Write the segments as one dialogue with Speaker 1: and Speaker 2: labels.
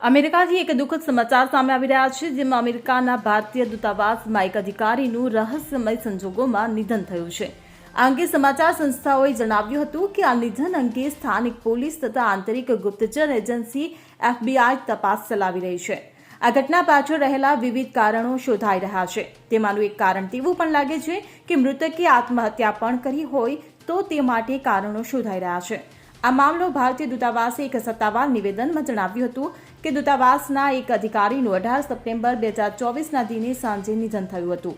Speaker 1: અમેરિકાથી એક દુઃખદ સમાચાર સામે આવી રહ્યા છે, જેમાં અમેરિકાના ભારતીય દૂતાવાસમાં એક અધિકારીનું રહસ્યમય સંજોગોમાં નિધન થયું છે. આ અંગે સમાચાર સંસ્થાઓએ જણાવ્યું હતું કે આ નિધન અંગે સ્થાનિક પોલીસ તથા આંતરિક ગુપ્તચર એજન્સી એફબીઆઈ તપાસ ચલાવી રહી છે. આ ઘટના પાછળ રહેલા વિવિધ કારણો શોધાઈ રહ્યા છે. તેમાંનું એક કારણ તેવું પણ લાગે છે કે મૃતકે આત્મહત્યા પણ કરી હોય તો તે માટે કારણો શોધાઈ રહ્યા છે. આ મામલો ભારતીય દૂતાવાસે એક સત્તાવાર નિવેદનમાં જણાવ્યું હતું કે દૂતાવાસના એક અધિકારીનું અઢાર સપ્ટેમ્બર બે હજાર ચોવીસના દિને સાંજે નિધન થયું હતું.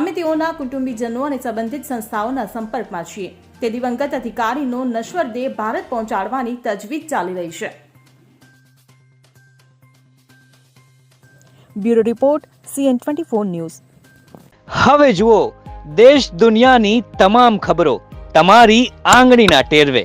Speaker 1: અમે તેઓના કુટુંબીજનો અને સંબંધિત સંસ્થાઓના સંપર્કમાં છીએ. તે દિવંગત અધિકારીનો નશ્વર દેહ ભારત પહોંચાડવાની તજવીજ ચાલી રહી છે.
Speaker 2: Bureau report CN twenty four news.
Speaker 3: હવે જુઓ દેશ દુનિયાની તમામ ખબરો તમારી આંગળીના ટેરવે.